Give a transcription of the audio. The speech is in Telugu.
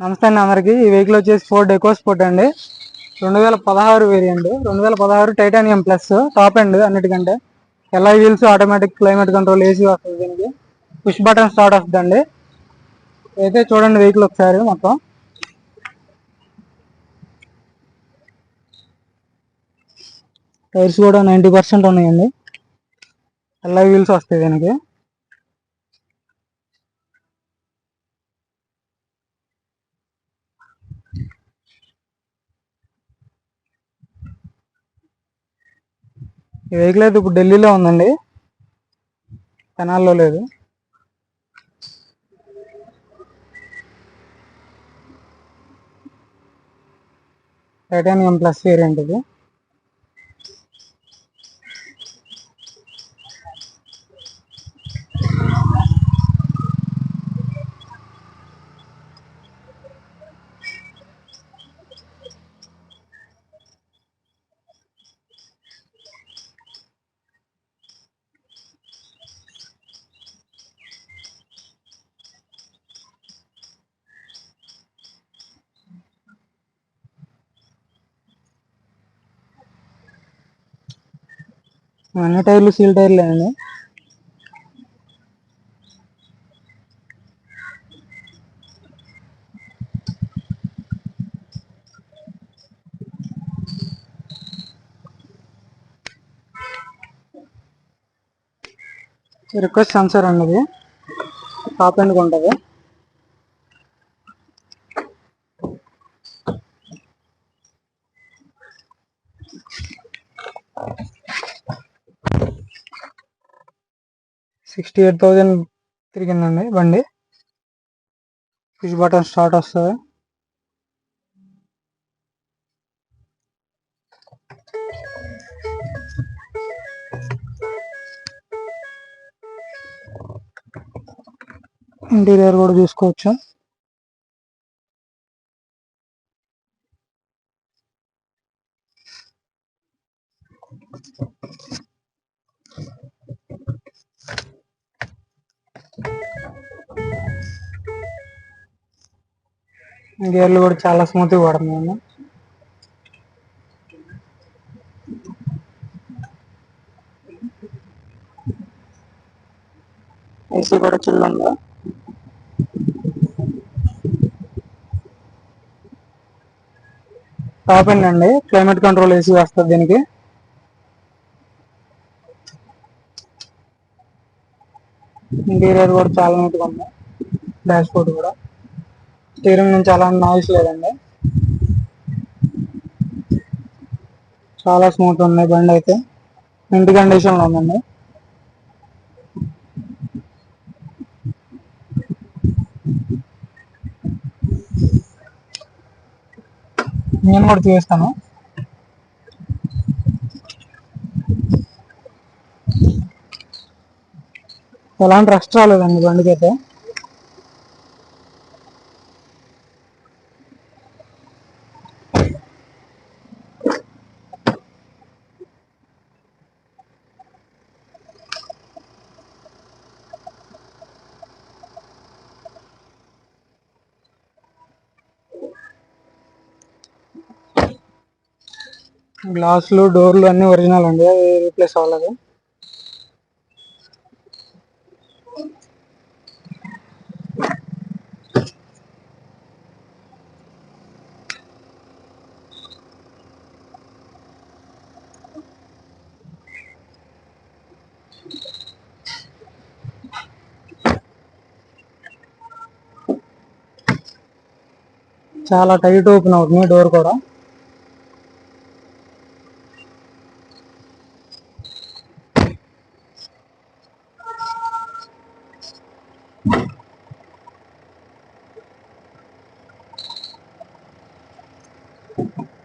నమస్తే అండి అందరికి. ఈ వెహికల్ వచ్చేసి ఫోర్ డెకో స్పోర్ట్ అండి. రెండు వేల పదహారు వేరియంట్ రెండు వేల పదహారు టైటానియం ప్లస్ టాప్ అండ్ అన్నిటికంటే. ఎలా wheels automatic climate control AC వస్తుంది దీనికి. పుష్ బటన్ స్టార్ట్ వస్తుందండి. అయితే చూడండి వెహికల్ ఒకసారి మొత్తం. టైర్స్ కూడా నైంటీ పర్సెంట్ ఉన్నాయండి. ఎలా వీల్స్ వస్తాయి దీనికి. ఈ వెహికల్ అయితే ఇప్పుడు ఢిల్లీలో ఉందండి. తెనాల్లో లేదు. టైటానియం ప్లస్ వేరియంట్ ఇది. అన్ని టైర్లు సీల్ టైర్లే అండి రిక్వెస్ట్ సెన్సర్ అన్నది టాప్ ఎండ్గా ఉంటుంది. సిక్స్టీ ఎయిట్ థౌజండ్ తిరిగిందండి బండి. పుష్ బటన్ స్టార్ట్ వస్తుంది. ఇంటీరియర్ కూడా చూసుకోవచ్చు. గేర్లు కూడా చాలా స్మూత్గా పడుతున్నాయండి ఏసీ కూడా చిల్ ఉంది? టాప్ ఎండ్ అండి. క్లైమేట్ కంట్రోల్ ఏసీ వస్తుంది దీనికి. ఇంటీరియర్ కూడా చాలా నీట్గా ఉంది. డాష్ బోర్డ్ కూడా. స్టీరింగ్ నుంచి అలాంటి నాయిస్ లేదండి. చాలా స్మూత్ ఉంది బండి అయితే. ఇంటి కండిషన్లో ఉందండి. నేను కూడా చూస్తాను ఎలాంటి రెస్ట్ రాలేదండి బండికి అయితే గ్లాసులు డోర్లు అన్ని ఒరిజినల్ అండి. అవి రీప్లేస్ అవ్వలేదు. చాలా టైట్ ఓపెన్ అవుతుంది డోర్ కూడా. Oh non.